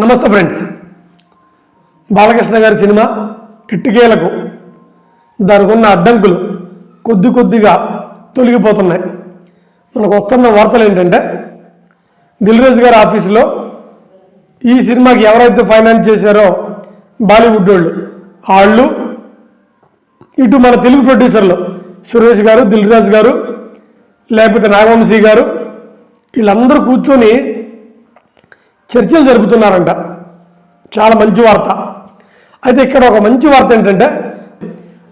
నమస్తే ఫ్రెండ్స్. బాలకృష్ణ గారి సినిమా ఇటుకేలకు దానికి ఉన్న అడ్డంకులు కొద్ది కొద్దిగా తొలగిపోతున్నాయి. మనకు వస్తున్న వార్తలు ఏంటంటే దిల్రాజ్ గారి ఆఫీసులో ఈ సినిమాకి ఎవరైతే ఫైనాన్స్ చేశారో బాలీవుడ్ వాళ్ళు వాళ్ళు ఇటు మన తెలుగు ప్రొడ్యూసర్లు సురేష్ గారు దిల్రాజ్ గారు లేకపోతే నాగవంశీ గారు వీళ్ళందరూ కూర్చొని చర్చలు జరుపుతున్నారంట. చాలా మంచి వార్త. అయితే ఇక్కడ ఒక మంచి వార్త ఏంటంటే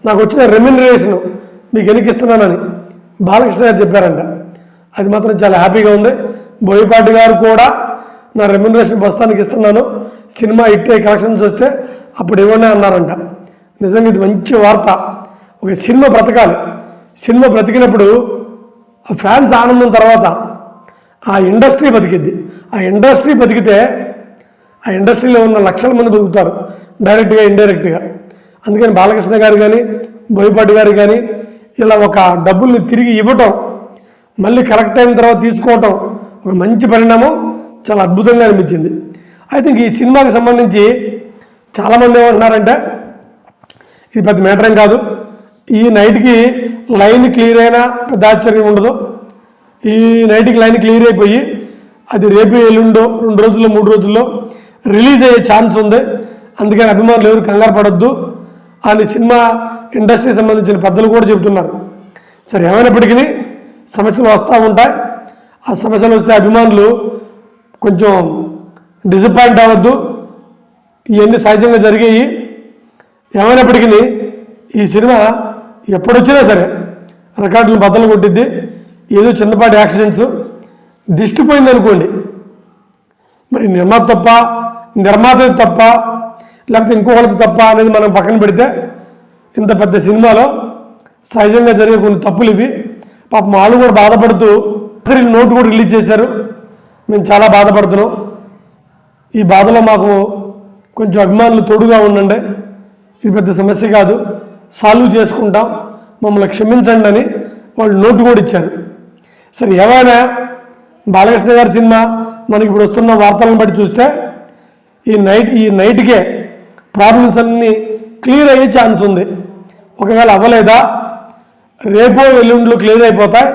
నాకు వచ్చిన రెమ్యునరేషన్ మీకు ఎన్నికిస్తున్నానని బాలకృష్ణ గారు చెప్పారంట. అది మాత్రం చాలా హ్యాపీగా ఉంది. బోయపాటి గారు కూడా నా రెమ్యునరేషన్ ప్రస్తుతానికి ఇస్తున్నాను. సినిమా ఇట్టే కలెక్షన్స్ వస్తే అప్పుడు ఇవ్వండి అన్నారంట. నిజంగా ఇది మంచి వార్త. ఒక సినిమా బ్రతకాలి. సినిమా బ్రతికినప్పుడు ఆ ఫ్యాన్స్ ఆనందం తర్వాత ఆ ఇండస్ట్రీ బతికిద్ది. ఆ ఇండస్ట్రీ బతికితే ఆ ఇండస్ట్రీలో ఉన్న లక్షల మంది బతుకుతారు. డైరెక్ట్గా ఇండైరెక్ట్గా. అందుకని బాలకృష్ణ గారు కానీ బోయపాటి గారు కానీ ఇలా ఒక డబ్బుల్ని తిరిగి ఇవ్వటం మళ్ళీ కరెక్ట్ అయిన తర్వాత తీసుకోవటం ఒక మంచి పరిణామం చాలా అద్భుతంగా అనిపించింది. అయితే ఇంక ఈ సినిమాకి సంబంధించి చాలామంది ఏమంటున్నారంటే ఇది పెద్ద మేటరేం ఏం కాదు. ఈ నైట్కి లైన్ క్లియర్ అయినా పెద్ద ఆశ్చర్యం ఉండదు. ఈ నైట్కి లైన్ క్లియర్ అయిపోయి అది రేపు ఎల్లుండో రెండు రోజుల్లో మూడు రోజుల్లో రిలీజ్ అయ్యే ఛాన్స్ ఉంది. అందుకని అభిమానులు ఎవరు కంగారు పడద్దు. అని సినిమా ఇండస్ట్రీకి సంబంధించిన పెద్దలు కూడా చెబుతున్నారు. సరే ఏమైనప్పటికీ సమస్యలు వస్తూ ఉంటాయి. ఆ సమస్యలు వస్తే అభిమానులు కొంచెం డిసప్పాయింట్ అవ్వద్దు. ఇవన్నీ సహజంగా జరిగాయి. ఏమైనప్పటికీ ఈ సినిమా ఎప్పుడొచ్చినా సరే రికార్డులు బద్దలు కొట్టిద్ది. ఏదో చిన్నపాటి యాక్సిడెంట్స్. దిష్టి పోయింది అనుకోండి. మరి నిర్మాత తప్ప నిర్మాత తప్ప లేకపోతే ఇంకొకరికి తప్ప అనేది మనం పక్కన పెడితే ఇంత పెద్ద సినిమాలో సహజంగా జరిగే కొన్ని తప్పులు ఇవి. పాపం వాళ్ళు కూడా బాధపడుతూ అసలు నోటు కూడా రిలీజ్ చేశారు. మేము చాలా బాధపడుతున్నాం. ఈ బాధలో మాకు కొంచెం అభిమానులు తోడుగా ఉండండి. ఇది పెద్ద సమస్య కాదు. సాల్వ్ చేసుకుంటాం. మమ్మల్ని క్షమించండి అని వాళ్ళు నోటు కూడా ఇచ్చారు. సరే ఏమైనా బాలకృష్ణ గారి సినిమా మనకి ఇప్పుడు వస్తున్న వార్తలను బట్టి చూస్తే ఈ నైట్ ఈ నైట్కే ప్రాబ్లమ్స్ అన్నీ క్లియర్ అయ్యే ఛాన్స్ ఉంది. ఒకవేళ అవ్వలేదా? రేపో ఎల్లుండ్లు క్లియర్ అయిపోతాయి.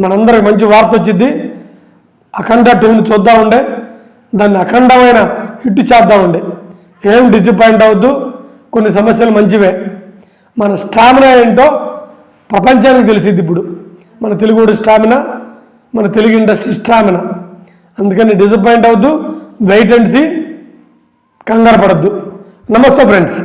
మనందరికి మంచి వార్త వచ్చింది అఖండ టూని చూద్దామండే. దాన్ని అఖండమైన హిట్ చేద్దామండి. ఏం డిసప్పాయింట్ అవ్వద్దు. కొన్ని సమస్యలు మంచివే. మన స్టామినా ఏంటో ప్రపంచానికి తెలిసింది ఇప్పుడు. మన తెలుగు స్టామినా మన తెలుగు ఇండస్ట్రీ స్టామినా. అందుకని డిసప్పాయింట్ అవ్వద్దు వెయిట్ అండ్ సీ కంగారు పడద్దు. నమస్తే ఫ్రెండ్స్.